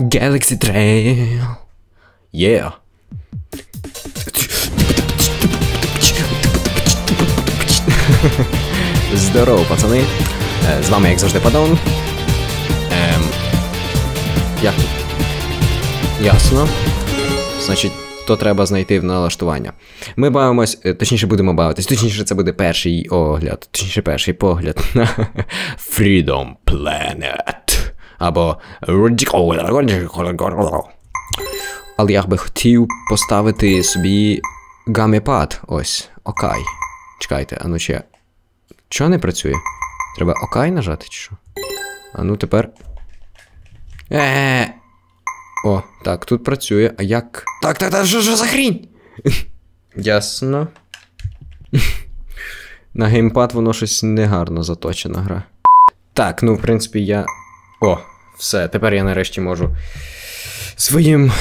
Galaxy Trail. Yeah. Здорово, пацани. З вами, як завжди, Падон. Ем, як тут? Ясно. Значить, то треба знайти в налаштування. Ми бавимось, точніше будемо бавитись, точніше, це буде перший огляд, точніше, перший погляд на Freedom Planet. Або Але я би хотів поставити собі гаміпад. Ось, окей. Чекайте, а ну ще. Чого не працює? Треба окей нажати, чи що? А ну тепер. Е. О, так, тут працює, а як. Так, так, так, що, що за хрінь? Ясно. На геймпад воно щось негарно заточена гра. Так, ну, в принципі, я. О, все, тепер я нарешті можу своїм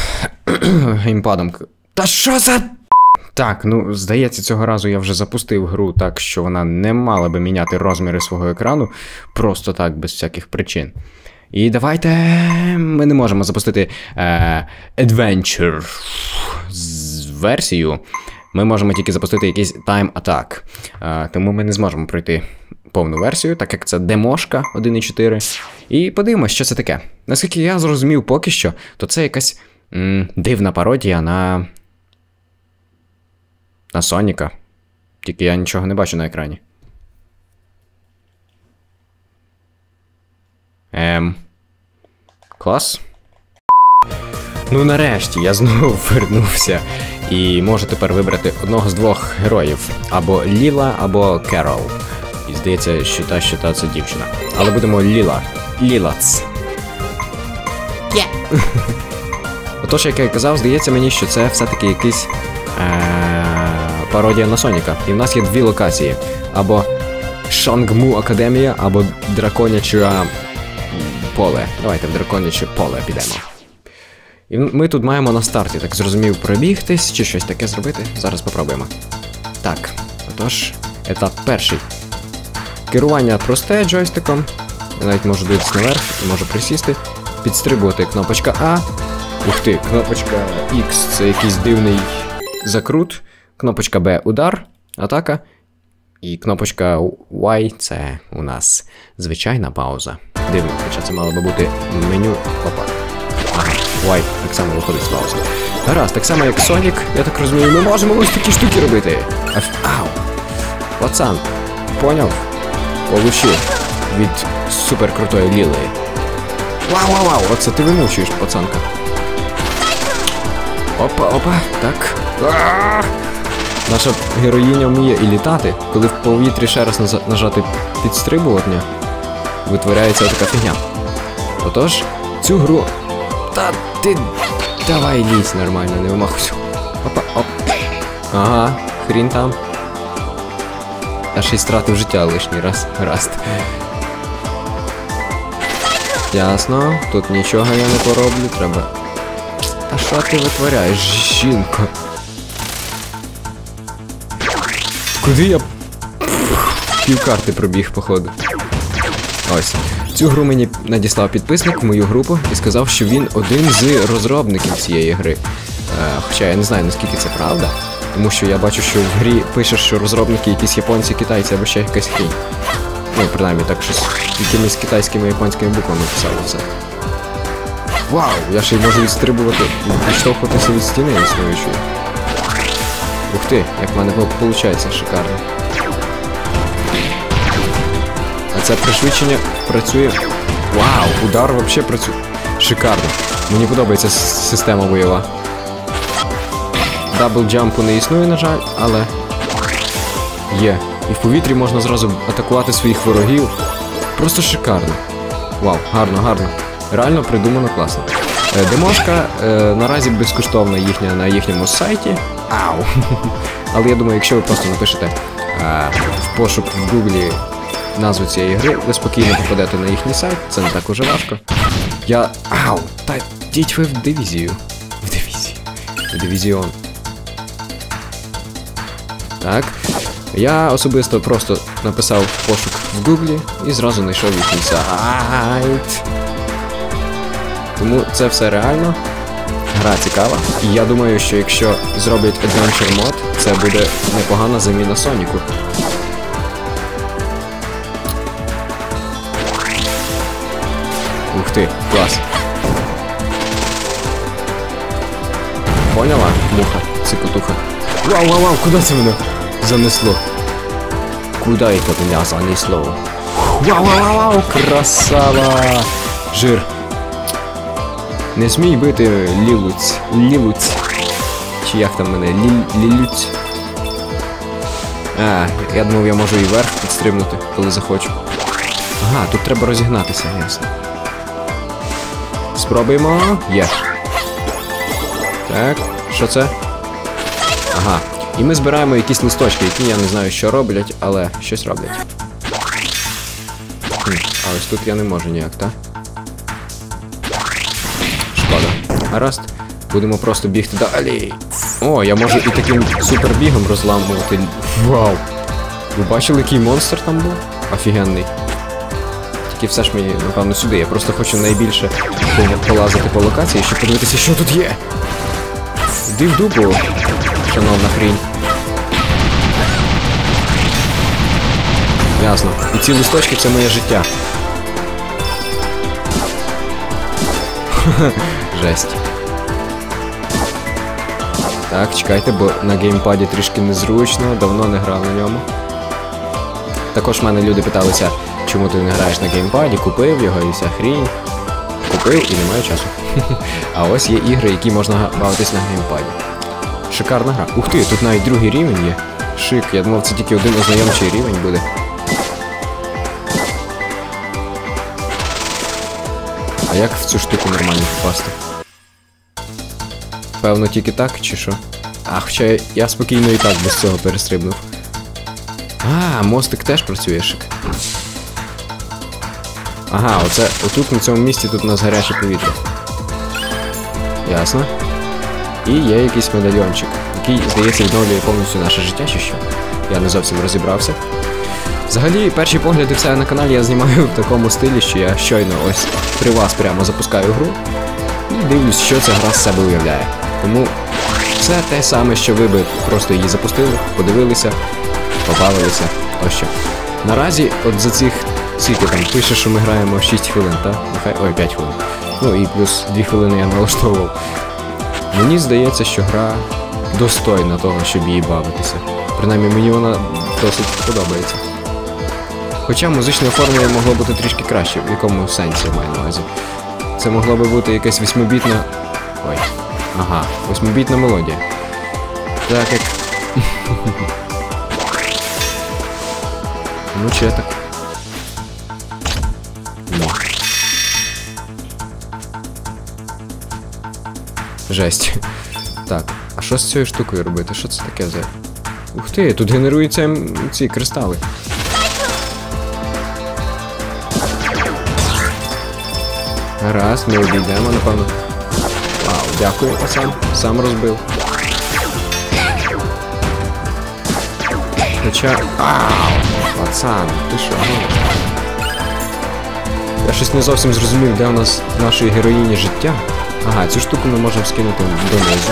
геймпадом. Та що за. Так, ну здається, цього разу я вже запустив гру так, що вона не мала би міняти розміри свого екрану просто так, без всяких причин. І давайте ми не можемо запустити е, Adventure з версію. Ми можемо тільки запустити якийсь Time Attack. Е, тому ми не зможемо пройти повну версію, так як це демошка 1.4. І подивимось, що це таке. Наскільки я зрозумів поки що, то це якась м, дивна пародія на. На Соніка. Тільки я нічого не бачу на екрані. Ем. Клас. Ну нарешті я знову вернувся. І можу тепер вибрати одного з двох героїв: або Ліла, або Керол. І здається, що та, що та це дівчина. Але будемо Ліла. Лілац. Є. Отож, як я казав, здається мені, що це все-таки якийсь е- пародія на Соніка. І в нас є дві локації: або Шангму Академія, або Драконяче поле. Давайте в Драконяче поле підемо. І ми тут маємо на старті, так зрозумів, пробігтись чи щось таке зробити. Зараз попробуємо. Так, отож, етап перший. Керування просте джойстиком. Я навіть можу дивитися наверх, можу присісти, підстрибувати кнопочка А. Ух ти, кнопочка X це якийсь дивний закрут. Кнопочка B удар, атака. І кнопочка Y це у нас звичайна пауза. Дивно, хоча це мало би бути меню. Опа. Ага, Y так само виходить з паузи. Гаразд, так само як Sonic, я так розумію, ми можемо ось такі штуки робити. Аж ау! Пацан, поняв? Получив від суперкрутої Ліли. Вау, вау, вау, оце ти вимучуєш, пацанка. Опа, опа, так. Наша героїня вміє і літати, коли в повітрі ще раз нажати підстрибування, витворяється така фігня. Отож, цю гру. Та ти. Давай лізь нормально, не вимахуйся. Опа, оп. Ага, хрін там. А ще й стратив життя лишній раз. Гаразд. Ясно, тут нічого я не пороблю, треба. А що ти витворяєш, жінко? Куди я. Пів карти пробіг, походу. Ось. Цю гру мені надіслав підписник в мою групу і сказав, що він один з розробників цієї гри. Е, хоча я не знаю, наскільки це правда, тому що я бачу, що в грі пише, що розробники якісь японці, китайці або ще якась хрінь. Ну, принаймні, так щось якимись китайськими японськими буквами писало все. Вау! Я ще й можу відстрибувати і відштовхуватися від стіни існуючої. Ух ти, як в мене виходить, шикарно. А це пришвидшення працює. Вау, удар взагалі працює. Шикарно. Мені подобається система бойова. Дабл джампу не існує, на жаль, але є. І в повітрі можна зразу атакувати своїх ворогів. Просто шикарно. Вау, гарно, гарно. Реально придумано класно. Е, Демошка е, наразі безкоштовна їхня на їхньому сайті. Ау! Але я думаю, якщо ви просто напишете е, в пошук в Гуглі назву цієї гри, ви спокійно попадете на їхній сайт, це не так уже важко. Я. Ау! Та йдіть ви в дивізію. В дивізію. В дивізіон. Так. Я особисто просто написав пошук в Гуглі і зразу знайшов їхній сайт. Тому це все реально. Гра цікава. І я думаю, що якщо зроблять Adventure мод, це буде непогана заміна Соніку. Ух ти, клас. Поняла, муха, цикотуха. Вау, вау, вау, куди це мене занесло? Куди це мене занесло? Вау, вау, вау, вау, красава! Жир. Не смій бити лілуць. Лілуць. Чи як там мене? Лі... Лілюць. А, я думав, я можу і вверх підстрибнути, коли захочу. Ага, тут треба розігнатися, ясно. Спробуємо. Є. Так, що це? Ага. І ми збираємо якісь листочки, які я не знаю, що роблять, але щось роблять. Хм, а ось тут я не можу ніяк, так? Шкода. Гаразд. Будемо просто бігти далі. О, я можу і таким супербігом розламувати. Вау! Ви бачили, який монстр там був? Офігенний. Тільки все ж мені, напевно, сюди. Я просто хочу найбільше по- полазити по локації, щоб подивитися, що тут є. Іди в дупу, шановна хрінь. Ясно. І ці листочки це моє життя. Жесть. Так, чекайте, бо на геймпаді трішки незручно, давно не грав на ньому. Також в мене люди питалися, чому ти не граєш на геймпаді, купив його і вся хрінь. Купив і не маю часу. А ось є ігри, які можна бавитись на геймпаді. Шикарна гра. Ух ти, тут навіть другий рівень є. Шик, я думав, це тільки один ознайомчий рівень буде. А як в цю штуку нормально попасти? Певно, тільки так, чи що? А, хоча я, я спокійно і так без цього перестрибнув. А, мостик теж працює шик. Ага, оце отут на цьому місці тут у нас гаряче повітря. Ясно. І є якийсь медальйончик, який, здається, відновлює повністю наше життя чи що. Я не зовсім розібрався. Взагалі, перші погляди все на каналі я знімаю в такому стилі, що я щойно ось при вас прямо запускаю гру і дивлюсь, що ця гра з себе уявляє. Тому це те саме, що ви би просто її запустили, подивилися, побавилися. Ось що. Наразі, от за цих скільки там пише, що ми граємо 6 хвилин, так? Нехай. Ой, 5 хвилин. Ну і плюс 2 хвилини я налаштовував. Мені здається, що гра достойна того, щоб її бавитися. Принаймні мені вона досить подобається. Хоча музичне оформлення могло бути трішки краще, в якому сенсі я маю на увазі. Це могло би бути якась восьмобітна. Ой. Ага, восьмобітна мелодія. Так як. ну чи так. Жесть. Так, а що з цією штукою робити? Що це таке за. Ух ти, тут генеруються ці кристали. Гаразд, ми обійдемо, напевно. Вау, дякую, пацан. Сам розбив. Хоча. Ау! Пацан, ти що? Я щось не зовсім зрозумів, де у нас нашої героїні життя. Ага, цю штуку ми можемо скинути донизу.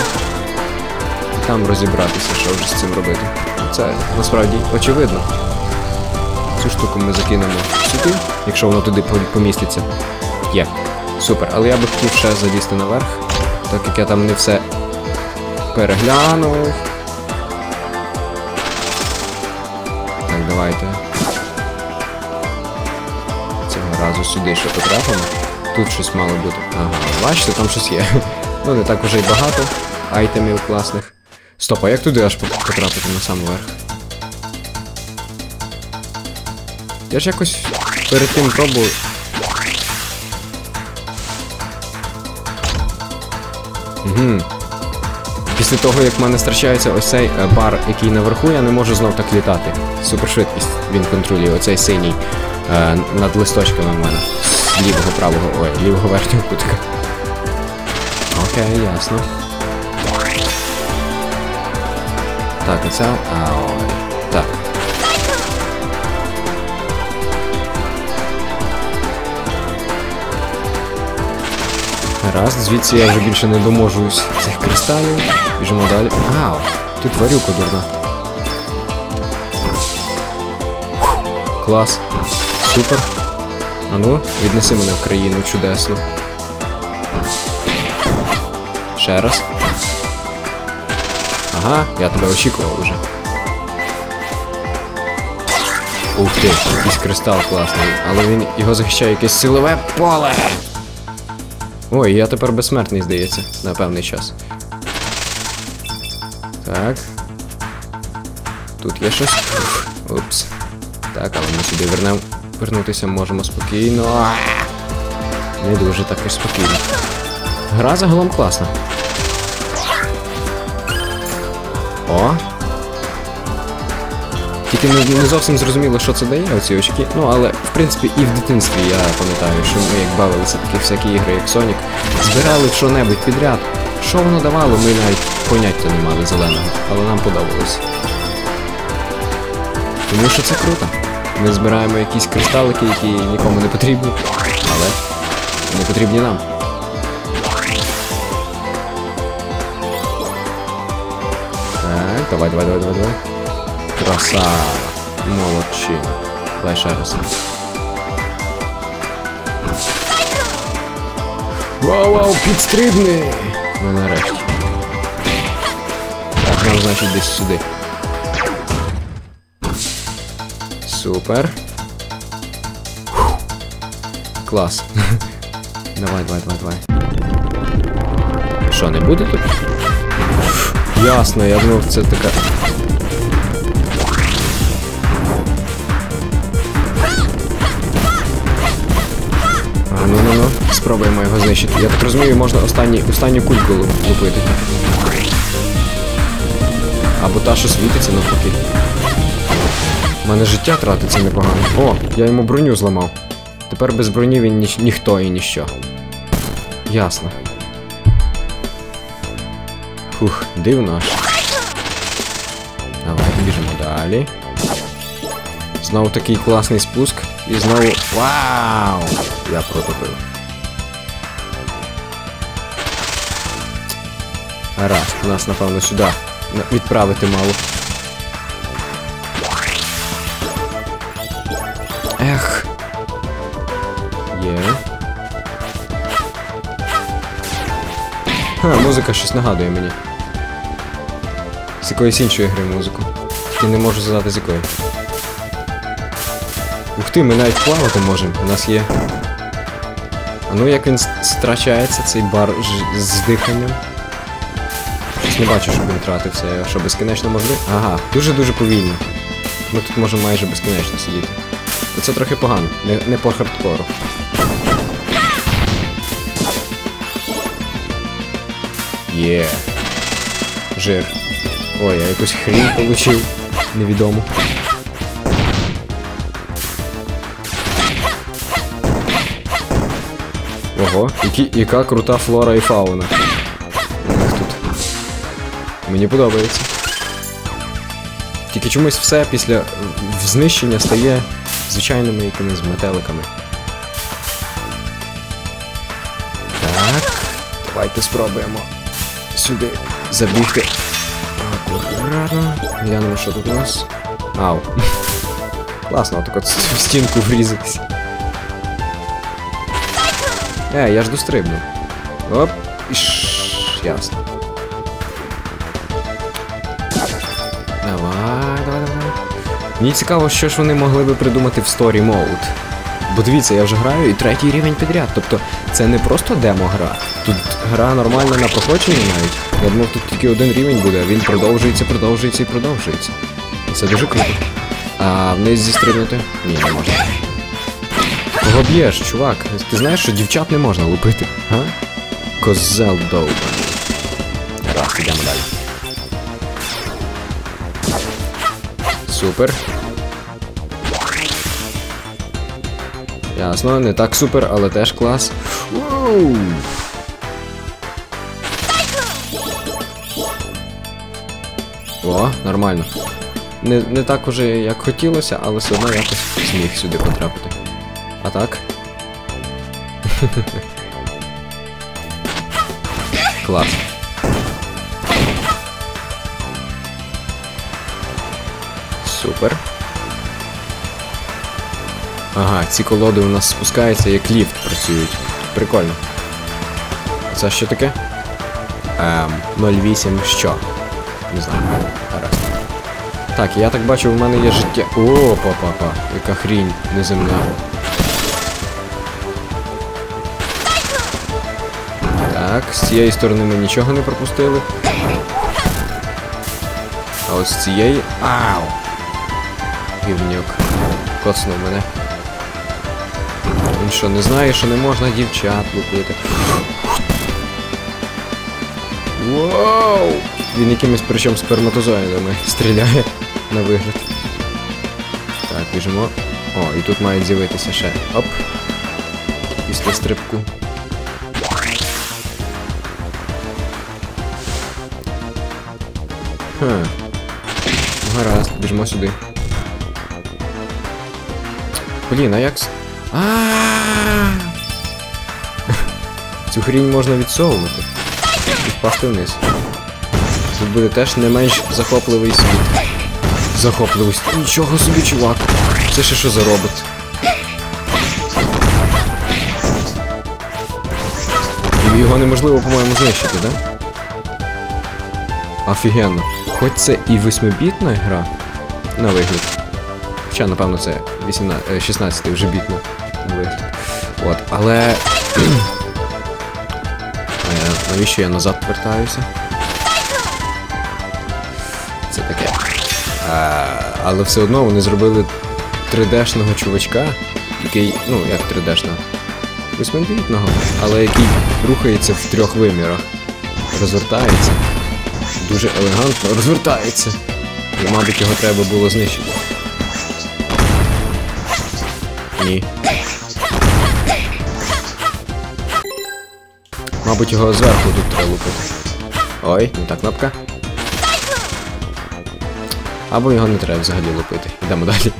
І там розібратися, що вже з цим робити. Це насправді очевидно. Цю штуку ми закинемо сюди, якщо воно туди поміститься. Є. Супер. Але я би хотів ще залізти наверх, так як я там не все переглянув. Так, давайте. Цього разу сюди ще потрапимо. Тут щось мало бути. Ага, бачите, там щось є. Ну, не так уже й багато айтемів класних. Стоп, а як туди аж потрапити на сам верх? Я ж якось перед тим пробував. Угу. Після того, як в мене страчається ось цей е, бар, який наверху, я не можу знов так літати. Супершвидкість він контролює, оцей синій е, над листочками в мене. Лівого правого, ой, лівого верхнього кутка. Окей, ясно. Так, оце. А, ой. Так. Раз, звідси я вже більше не доможусь цих кристалів. Біжимо далі. Ау! Ти тварюка дурна. Клас. Супер. А ну, віднеси мене в країну чудесну. Ще раз. Ага, я тебе очікував уже. Ух ти, якийсь кристал класний, але він його захищає якесь силове поле. Ой, я тепер безсмертний, здається, на певний час. Так. Тут є щось. Упс. Так, але ми сюди вернем... вернутися можемо спокійно. Не дуже також спокійно. Гра загалом класна. О! Тільки не, не зовсім зрозуміло, що це дає, оці очки. Ну, але в принципі і в дитинстві я пам'ятаю, що ми як бавилися такі всякі ігри, як Sonic, збирали що-небудь підряд. Що воно давало, ми навіть поняття не мали зеленого, але нам подобалось. Тому що це круто. Ми збираємо якісь кристалики, які нікому не потрібні, але не потрібні нам. Так, давай, давай, давай, давай, давай. Красава. Молодчина. Давай ще раз. Вау, вау, підстрибни! Ну нарешті. Так, нам значить десь сюди. Супер. Фух. Клас. давай, давай, давай, давай. Що, не буде тут? Ясно, я думав, це така. А, ну ну ну, спробуємо його знищити. Я так розумію, можна останні, останню кульку лу- лупити. Або та, що світиться навпаки. У мене життя тратиться непогано. О, я йому броню зламав. Тепер без броні він ні, ніхто і ніщо. Ясно. Фух, дивно аж. Давайте біжимо далі. Знову такий класний спуск. І знову. Вау! Я протопив. Гаразд, нас напевно сюди відправити мало. Ех. Є. Ха, музика щось нагадує мені. З якоїсь іншої гри музику. Тільки не можу згадати з якої. Ух ти, ми навіть плавати можемо. У нас є. А ну як він страчається, цей бар з диханням. Щось не бачу, щоб він тратився. Що, безкінечно можливо? Ага, дуже-дуже повільно. Ми тут можемо майже безкінечно сидіти. Це трохи погано, не, не по хардкору. Є. Жир. Ой, я якусь хрінь получив. Невідомо. Ого, які, яка крута флора і фауна. Тут. Мені подобається. Тільки чомусь все після знищення стає звичайними якимись метеликами. Так. Давайте спробуємо сюди забігти. Акуратно. Глянемо, що тут у нас. Ау. Класно, так от в стінку врізатись. Е, я ж дострибнув. Оп. Іш, ясно. Давай. Мені цікаво, що ж вони могли би придумати в Story Mode. Бо дивіться, я вже граю і третій рівень підряд. Тобто це не просто демо-гра. Тут гра нормальна на проходженні навіть. Я думав, тут тільки один рівень буде, а він продовжується, продовжується і продовжується. Це дуже круто. А вниз зістрибнути? Ні, не можна. Кого б'єш, чувак? Ти знаєш, що дівчат не можна лупити, га? Козел довбаний. Раз, ідемо далі. Супер. Ясно, не так супер, але теж клас. Воу! О, нормально. Не, не так уже, як хотілося, але все одно якось зміг сюди потрапити. А так? Клас. Супер. Ага, ці колоди у нас спускаються, як ліфт працюють. Прикольно. Це що таке? Ем, 08 що? Не знаю. Гаразд. Так, я так бачу, в мене є життя. О, па-па-па, яка хрінь неземна. Так, з цієї сторони ми нічого не пропустили. А ось з цієї. Ау! Гівнюк. Коцнув мене. Він що, не знає, що не можна дівчат лупити. Вау! Він якимось причому сперматозоїдами стріляє на вигляд. Так, біжимо. О, і тут мають з'явитися ще. Оп. Після стрибку. Хм. Гаразд, біжимо сюди. Блін, а як. А! Цю хрінь можна відсовувати і впасти вниз. Тут буде теж не менш захопливий світ. Захопливий. Нічого собі, чувак. Це ще що за робот? Його неможливо, по-моєму, знищити, да? Офігенно. Хоч це і восьмибітна гра на вигляд. Хоча, напевно, це 18, е, 16 вже вигляд. От, але. Е, навіщо я назад повертаюся? Це таке. А, але все одно вони зробили 3D-шного чувачка, який, ну, як 3D-шного, восьмибітного, але який рухається в трьох вимірах. Розвертається. Дуже елегантно розвертається. І, мабуть, його треба було знищити. Ні. Мабуть, його зверху тут треба лупити. Ой, не та кнопка. Або його не треба взагалі лупити. Йдемо далі.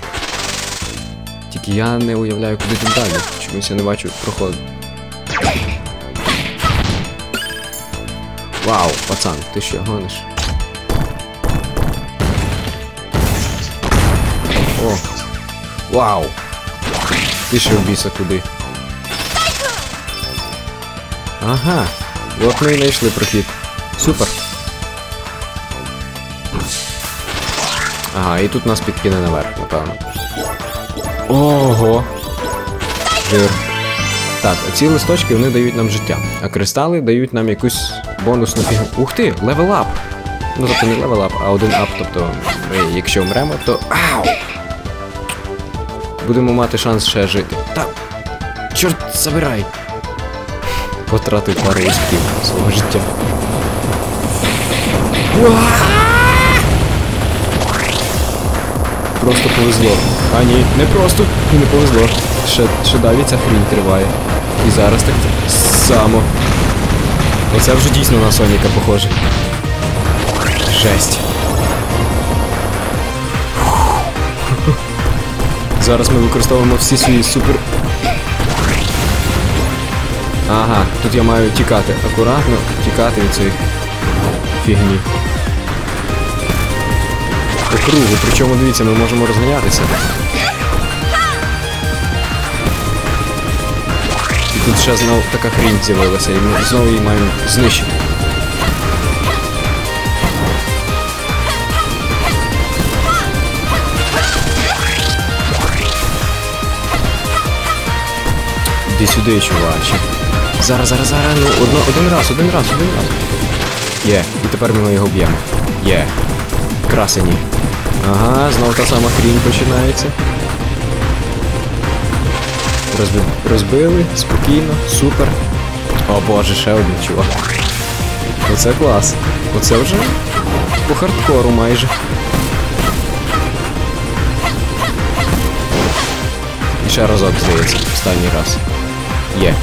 Тільки я не уявляю, куди тут далі. Чомусь я не бачу проходу. Вау, пацан, ти що гониш? О! Вау! Ти ще в біса куди? Ага, от ми і знайшли прохід. Супер. Ага, і тут нас підкине наверх, напевно. Ого! Жир. Так, оці листочки вони дають нам життя, а кристали дають нам якусь бонусну фігню. Ух ти, левел ап! Ну тобто не левел ап, а один ап, тобто якщо вмремо, то. Ау! Будемо мати шанс ще жити. Та. Чорт, забирай! Потратив пару листків свого життя. Просто повезло. А ні, не просто і не повезло. Ще, ще далі ця хрінь триває. І зараз так само. Оце вже дійсно на Соніка похоже. Жесть. Зараз ми використовуємо всі свої супер. Ага, тут я маю тікати. Акуратно тікати від цієї фігні. По кругу, причому дивіться, ми можемо розганятися. І тут ще знову така хрінь з'явилася, і ми знову її маємо знищити. Іди сюди, чуваче. Зараз, зараз, зараз, ну одно, один раз, один раз, один раз. Є, і тепер ми його б'ємо. Є. Красені. Ага, знову та сама хрінь починається. Розби... Розбили, спокійно, супер. О боже, ще один чувак. Оце клас. Оце вже по хардкору майже. І ще разок, здається, останній раз. Є.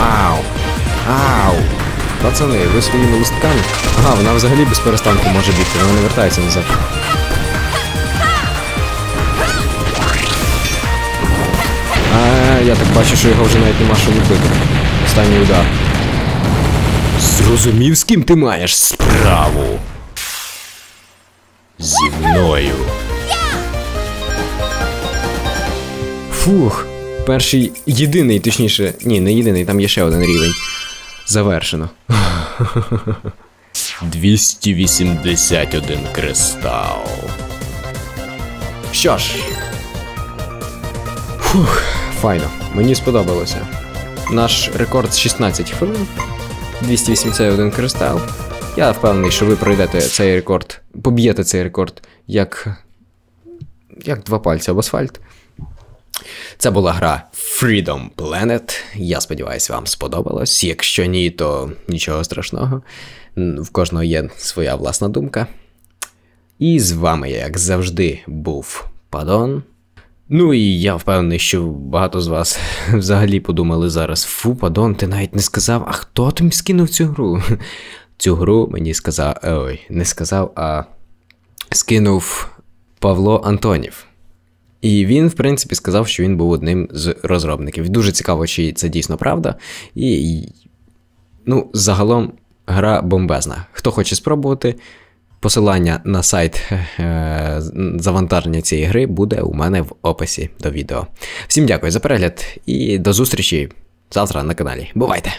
Ау! Ау! Пацани, ви своїми листками. Ага, вона взагалі без перестанку може бігти, вона не вертається назад. А, я так бачу, що його вже навіть нема що лупити. Останній удар. Зрозумів, з ким ти маєш справу. Зі мною. Фух. Перший єдиний, точніше, ні, не єдиний, там є ще один рівень. Завершено. 281 кристал. Що ж. Фух, файно. Мені сподобалося. Наш рекорд 16 хвилин. 281 кристал. Я впевнений, що ви пройдете цей рекорд, поб'єте цей рекорд як. як два пальці об асфальт. Це була гра Freedom Planet. Я сподіваюся, вам сподобалось. Якщо ні, то нічого страшного. В кожного є своя власна думка. І з вами, як завжди, був Падон. Ну і я впевнений, що багато з вас взагалі подумали зараз: фу, Падон, ти навіть не сказав, а хто тобі скинув цю гру? Цю гру мені сказав. Ой, не сказав, а скинув Павло Антонів. І він, в принципі, сказав, що він був одним з розробників. Дуже цікаво, чи це дійсно правда. І, ну, загалом, гра бомбезна. Хто хоче спробувати, посилання на сайт е- завантаження цієї гри буде у мене в описі до відео. Всім дякую за перегляд і до зустрічі завтра на каналі. Бувайте!